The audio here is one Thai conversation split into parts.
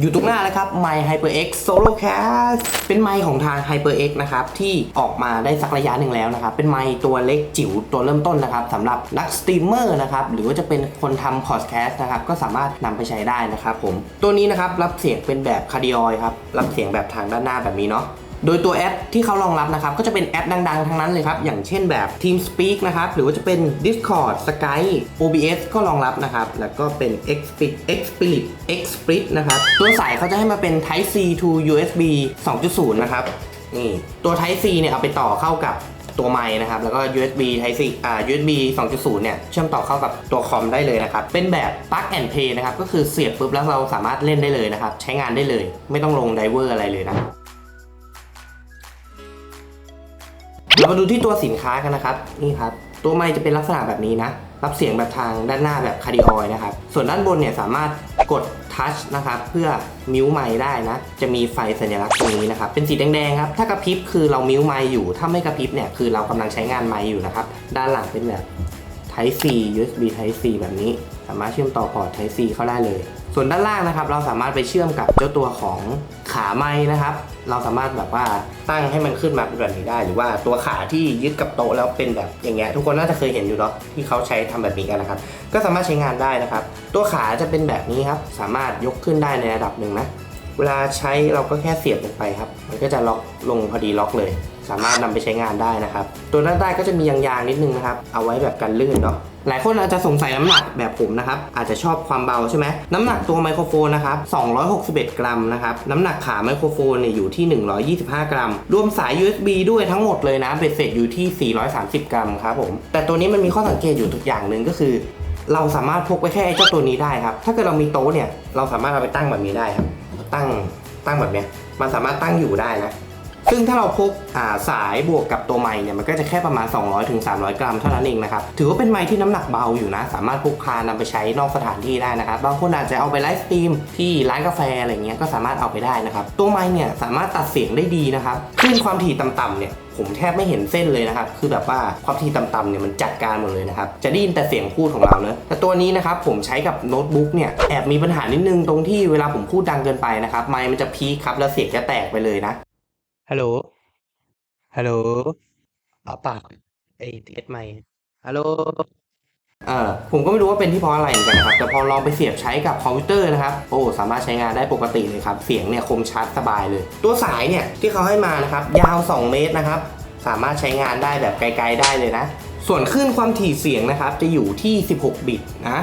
อยู่ตรงหน้าแล้วครับไมค์ HyperX Solo Cast เป็นไมค์ของทาง HyperX นะครับที่ออกมาได้สักระยะหนึ่งแล้วนะครับเป็นไมค์ตัวเล็กจิ๋วตัวเริ่มต้นนะครับสำหรับนักสตรีมเมอร์นะครับหรือว่าจะเป็นคนทำพอดแคสต์นะครับก็สามารถนำไปใช้ได้นะครับผมตัวนี้นะครับรับเสียงเป็นแบบคาร์ดิออยครับรับเสียงแบบทางด้านหน้าแบบนี้เนาะ โดยตัวแอปที่เขารองรับนะครับ ก็จะเป็นแอปดังๆ ทั้งนั้นเลยครับ อย่างเช่นแบบ TeamSpeak นะครับ หรือว่าจะเป็น Discord Skype OBS ก็รองรับนะครับ แล้วก็เป็น Xsplit Xsplit Xsplit นะครับ ตัวสายเขาจะให้มาเป็น Type C to USB 2.0 นะครับ นี่ ตัว Type C เนี่ยเอาไปต่อเข้ากับตัวไมค์นะครับ แล้วก็ USB Type C อ่า USB 2.0 เนี่ย เชื่อมต่อเข้ากับตัวคอมได้เลยนะครับ เป็นแบบ Plug and Play นะครับ ก็คือเสียบปุ๊บแล้วเราสามารถเล่นได้เลยนะครับ ใช้งานได้เลย ไม่ต้องลงไดเวอร์อะไรเลยนะ เรามาดูที่ตัวสินค้ากันนะครับนี่ครับตัวไมค์จะเป็นลักษณะแบบนี้นะ รับเสียงแบบทางด้านหน้าแบบคาร์ดิออยนะครับ ส่วนด้านบนเนี่ยสามารถกดทัชนะครับเพื่อมิวไมค์ได้นะ จะมีไฟสัญลักษณ์ตรงนี้นะครับ เป็นสีแดงๆครับ ถ้ากระพริบคือเรามิวไมค์อยู่ ถ้าไม่กระพริบเนี่ยคือเรากำลังใช้งานไมค์อยู่นะครับ ด้านหลังเป็นแบบ Type C USB Type C แบบนี้ สามารถเชื่อมต่อพอร์ต Type C เข้าได้เลย ส่วนด้านล่างนะครับ เราสามารถไปเชื่อมกับเจ้าตัวของขาไม้นะครับ เราสามารถแบบว่าตั้งให้มันขึ้นมาเป็นแบบนี้ได้ หรือว่าตัวขาที่ยึดกับโต๊ะแล้วเป็นแบบอย่างเงี้ยทุกคนน่าจะเคยเห็นอยู่เนาะที่เขาใช้ทำแบบนี้กันนะครับ ก็สามารถใช้งานได้นะครับ ตัวขาจะเป็นแบบนี้ครับ สามารถยกขึ้นได้ในระดับหนึ่งนะเวลาใช้เราก็แค่เสียบลงไปครับ มันก็จะล็อกลงพอดีล็อกเลย สามารถนำไปใช้งานได้นะครับ ตัวด้านใต้ก็จะมียางๆนิดนึงนะครับ เอาไว้แบบกันลื่นเนาะหลายคนอาจจะสงสัยน้ำหนักแบบผมนะครับ อาจจะชอบความเบาใช่ไหมน้ำหนักตัวไมโครโฟนนะครับ 261 กรัมนะครับ น้ำหนักขาไมโครโฟนเนี่ยอยู่ที่ 125 กรัม รวมสาย USB ด้วยทั้งหมดเลยนะเป็นเสร็จอยู่ที่ 430 กรัมครับผม แต่ตัวนี้มันมีข้อสังเกตอยู่ทุกอย่างหนึ่งก็คือ เราสามารถพกไปแค่ไอ้เจ้าตัวนี้ได้ครับ ถ้าเกิดเรามีโต๊ะเนี่ย เราสามารถเอาไปตั้งแบบนี้ได้ครับ ตั้ง ตั้งแบบเนี้ย มันสามารถตั้งอยู่ได้นะ ซึ่งถ้าเราพกาสายบวกกับตัวไม้เนี่ยมันก็จะแค่ประมาณ 200-300ถึง300กรัมเท่านั้นเองนะครับ ถือว่าเป็นไม้ที่น้ำหนักเบาอยู่นะ สามารถพกพานำไปใช้นอกสถานที่ได้นะครับ บางคนอาจจะเอาไปไลฟ์สตรีมที่ร้านกาแฟอะไรเงี้ยก็สามารถเอาไปได้นะครับ ตัวไม้เนี่ยสามารถตัดเสียงได้ดีนะครับคลื่นความถี่ต่ำๆเนี่ยผมแทบไม่เห็นเส้นเลยนะครับ คือแบบว่าความถี่ต่ำๆเนี่ยมันจัดการหมดเลยนะครับ จะได้ยินแต่เสียงพูดของเราเนอะแต่ตัวนี้นะครับผมใช้กับโน้ตบุ๊กเนี่ยแอบมีปัญหานิดนึงตรงที่เวลาผมพูดดังเกินไปนะครับไมค์มันจะพีคครับแล้วเสียงจะแตกไปเลยนะ ฮัลโหล ฮัลโหลอ๋อปากไอ้เทสไมค์ฮัลโหล เออผมก็ไม่รู้ว่าเป็นที่เพราะอะไรเหมือนกันนะครับ แต่พอลองไปเสียบใช้กับคอมพิวเตอร์นะครับ โอ้ สามารถใช้งานได้ปกติเลยครับ เสียงเนี่ยคมชัดสบายเลย ตัวสายเนี่ยที่เขาให้มานะครับ ยาว 2 เมตรนะครับ สามารถใช้งานได้แบบไกลๆได้เลยนะ ส่วนคลื่นความถี่เสียงนะครับจะอยู่ที่ 16 บิตนะ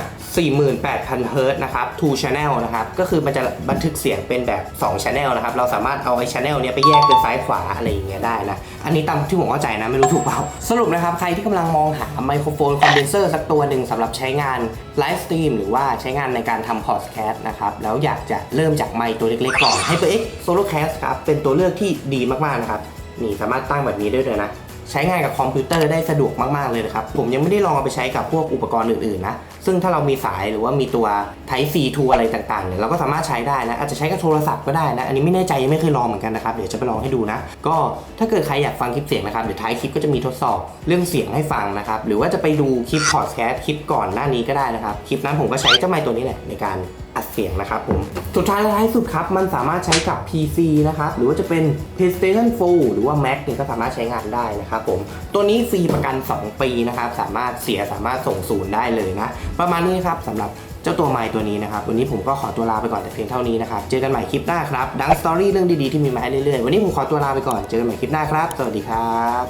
48,000เฮิรต์นะครับ2 channel นะครับ ก็คือมันจะบันทึกเสียงเป็นแบบ 2 channel นะครับ เราสามารถเอาไอ้ channel เนี้ยไปแยกเป็นซ้ายขวาอะไรอย่างเงี้ยได้นะ อันนี้ตามที่ผมเข้าใจนะ ไม่รู้ถูกเปล่า สรุปนะครับ ใครที่กำลังมองหาไมโครโฟนคอนเดนเซอร์สักตัวหนึ่งสำหรับใช้งานไลฟ์สตรีมหรือว่าใช้งานในการทำพอดแคสต์นะครับ แล้วอยากจะเริ่มจากไมค์ตัวเล็กๆก่อน HyperX Solocast ครับ เป็นตัวเลือกที่ดีมากๆนะครับ นี่สามารถตั้งแบบนี้ได้เลยนะ ใช้งานกับคอมพิวเตอร์ได้สะดวกมาก ๆ เลยนะครับ ผมยังไม่ได้ลองเอาไปใช้กับพวกอุปกรณ์อื่น ๆ นะ ซึ่งถ้าเรามีสายหรือว่ามีตัว Type C to อะไรต่างๆเนี่ยเราก็สามารถใช้ได้นะ อาจจะใช้กับโทรศัพท์ก็ได้นะ อันนี้ไม่แน่ใจยังไม่เคยลองเหมือนกันนะครับ เดี๋ยวจะไปลองให้ดูนะ ก็ถ้าเกิดใครอยากฟังคลิปเสียงนะครับ เดี๋ยวท้ายคลิปก็จะมีทดสอบเรื่องเสียงให้ฟังนะครับ หรือว่าจะไปดูคลิปพอดแคสต์คลิปก่อนหน้านี้ก็ได้นะครับ คลิปนั้นผมก็ใช้เจ้าไมค์ตัวนี้แหละในการ อัดเสียงนะครับผม สุดท้ายและท้ายสุดครับ มันสามารถใช้กับ PC นะครับ หรือว่าจะเป็น PlayStation 4 หรือว่า Mac เนี่ยก็สามารถใช้งานได้นะครับผม ตัวนี้ฟรีประกัน 2 ปีนะครับ สามารถเสียสามารถส่งศูนย์ได้เลยนะ ประมาณนี้ครับสำหรับเจ้าตัวไมค์ตัวนี้นะครับ วันนี้ผมก็ขอตัวลาไปก่อนแต่เพียงเท่านี้นะครับ เจอกันใหม่คลิปหน้าครับ ดังสตอรี่เรื่องดีๆที่มีมาให้เรื่อยๆ วันนี้ผมขอตัวลาไปก่อน เจอกันใหม่คลิปหน้าครับ สวัสดีครับ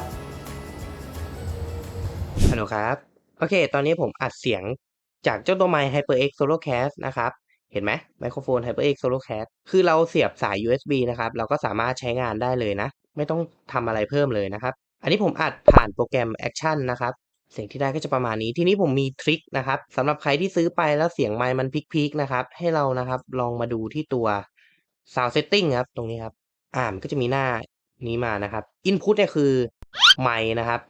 ฮัลโหลครับ โอเค ตอนนี้ผมอัดเสียงจากเจ้าตัวไมค์ HyperX Solocast นะครับ เห็นไหมไมโครโฟน HyperX Solocast คือเราเสียบสาย USB นะครับ เราก็สามารถใช้งานได้เลยนะ ไม่ต้องทำอะไรเพิ่มเลยนะครับ อันนี้ผมอัดผ่านโปรแกรม Action นะครับเสียงที่ได้ก็จะประมาณนี้ ทีนี้ผมมีทริคนะครับสำหรับใครที่ซื้อไปแล้วเสียงไมค์มันพีคๆนะครับ ให้เรานะครับลองมาดูที่ตัว Sound Setting ครับ ตรงนี้ครับอ่ามันก็จะมีหน้านี้มานะครับ Input เนี่ยคือไมค์นะครับ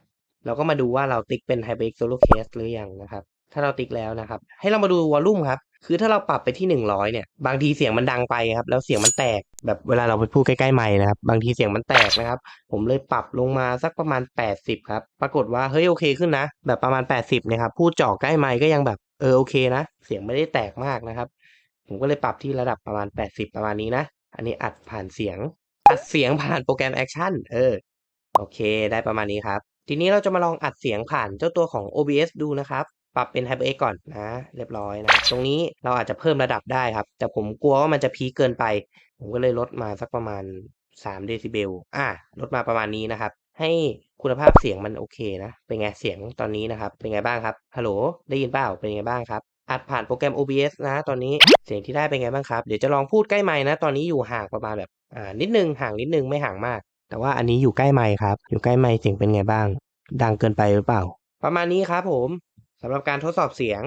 เราก็มาดูว่าเราติ๊กเป็น HyperX Solocast หรือยังนะครับ ถ้าเราติ๊กแล้วนะครับ ให้เรามาดูวอลลุ่มครับ คือถ้าเราปรับไปที่100เนี่ยบางทีเสียงมันดังไปครับ แล้วเสียงมันแตกแบบเวลาเราไปพูดใกล้ๆไมค์นะครับ บางทีเสียงมันแตกนะครับ ผมเลยปรับลงมาสักประมาณ80ครับ ปรากฏว่าเฮ้ยโอเคขึ้นนะ แบบประมาณ80เนี่ยครับพูดจ่อใกล้ไมค์ก็ยังแบบเออโอเคนะ เสียงไม่ได้แตกมากนะครับ ผมก็เลยปรับที่ระดับประมาณ80ประมาณนี้นะ อันนี้อัดผ่านเสียง อัดเสียงผ่านโปรแกรมแอคชั่นเออโอเค ได้ประมาณนี้ครับ ทีนี้เราจะมาลองอัดเสียงผ่านเจ้าตัวของ OBS ดูนะครับ ปรับเป็น HyperX ก่อนนะ เรียบร้อยนะ ตรงนี้เราอาจจะเพิ่มระดับได้ครับ แต่ผมกลัวว่ามันจะพีเกินไป ผมก็เลยลดมาสักประมาณ3เดซิเบลอะลดมาประมาณนี้นะครับ ให้คุณภาพเสียงมันโอเคนะ เป็นไงเสียงตอนนี้นะครับ เป็นไงบ้างครับ ฮัลโหล ได้ยินเปล่า เป็นไงบ้างครับ อัดผ่านโปรแกรม OBS นะ ตอนนี้เสียงที่ได้เป็นไงบ้างครับ เดี๋ยวจะลองพูดใกล้ไมค์นะ ตอนนี้อยู่ห่างประมาณแบบ อ่า นิดนึง ห่างนิดนึง ไม่ห่างมาก แต่ว่าอันนี้อยู่ใกล้ไมค์ครับ อยู่ใกล้ไมค์เสียงเป็นไงบ้าง ดังเกินไปหรือเปล่า ประมาณนี้ครับผม สำหรับการทดสอบเสียง